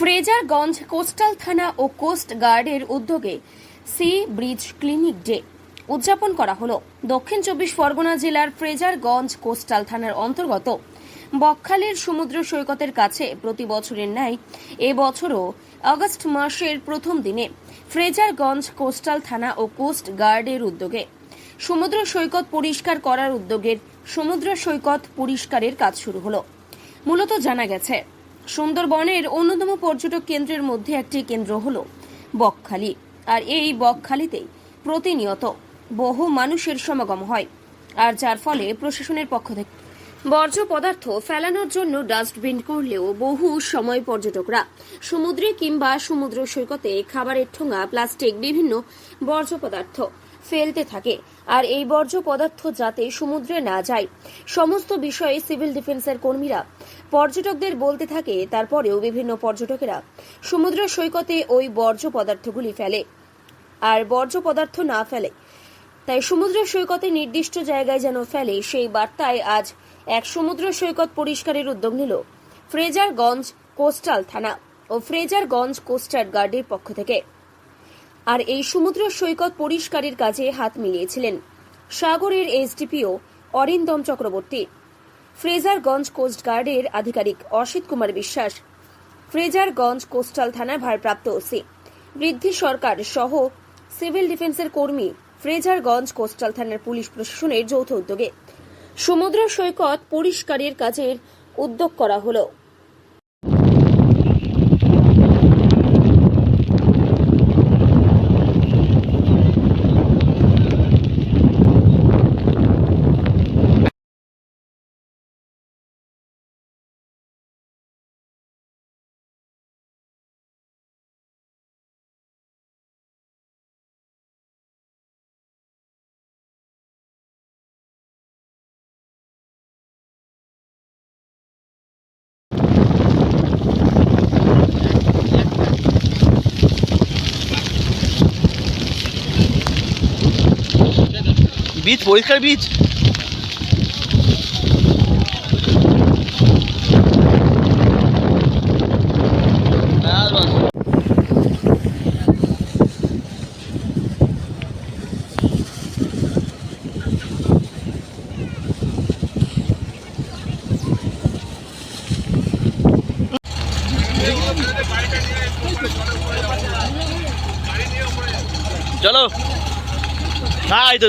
Fraserganj coastal থানা ও coast গার্ডের উদ্যোগে সি ব্রিজ ক্লিনিক ডে উদযাপন করা হলো। দক্ষিণ চব্বিশ পরগনা জেলার ফ্রেজারগঞ্জ কোস্টাল থানার অন্তর্গত বকখালির সমুদ্র সৈকতের কাছে প্রতি বছরের ন্যায় এবছরও আগস্ট মাসের প্রথম দিনে ফ্রেজারগঞ্জ কোস্টাল থানা ও কোস্ট গার্ডের উদ্যোগে সমুদ্র সৈকত পরিষ্কার করার উদ্যোগের সমুদ্র সৈকত পরিষ্কারের কাজ শুরু হলো। মূলত জানা গেছে সুন্দরবনের অন্যতম পর্যটক কেন্দ্রের মধ্যে একটি কেন্দ্র হল বকখালি। আর এই বকখালিতেই প্রতিনিয়ত বহু মানুষের সমাগম হয়। আর যার ফলে প্রশাসনের পক্ষ থেকে বর্জ্য পদার্থ ফেলানোর জন্য ডাস্টবিন করলেও বহু সময় পর্যটকরা সমুদ্রে কিংবা সমুদ্র সৈকতে খাবারের ঠোঙা, প্লাস্টিক, বিভিন্ন বর্জ্য পদার্থ ফেলতে থাকে। আর এই বর্জ্য পদার্থ যাতে সমুদ্রে না যায়। সমস্ত বিষয়ে সিভিল ডিফেন্সের কর্মীরা পর্যটকদের বলতে থাকে, তারপরেও বিভিন্ন পর্যটকেরা সমুদ্র সৈকতে ওই বর্জ্য পদার্থগুলি ফেলে। আর বর্জ্য পদার্থ না ফেলে, তাই সমুদ্র সৈকতে নির্দিষ্ট জায়গায় যেন ফেলে, সেই বার্তায় আজ এক সমুদ্র সৈকত পরিষ্কারের উদ্যোগ নিল ফ্রেজারগঞ্জ কোস্টাল থানা ও ফ্রেজারগঞ্জ কোস্টাল গার্ডের পক্ষ থেকে। আর এই সমুদ্র সৈকত পরিষ্কারের কাজে হাত মিলিয়েছিলেন। সাগরের এসডিপিও অরিন্দম চক্রবর্তী। ফ্রেজারগঞ্জ কোস্ট গার্ডের আধিকারিক অসিত কুমার বিশ্বাস। ফ্রেজারগঞ্জ কোস্টাল থানার ভারপ্রাপ্ত ওসি। বৃদ্ধি সরকার সহ সিভিল ডিফেন্সের কর্মী ফ্রেজারগঞ্জ কোস্টাল থানার পুলিশ প্রশাসনের যৌথ উদ্যোগে। সমুদ্র সৈকত পরিষ্কারের কাজের উদ্যোগ করা হলো। বীজ পরিষ্কার বীজ চলো হ্যাঁ এই তো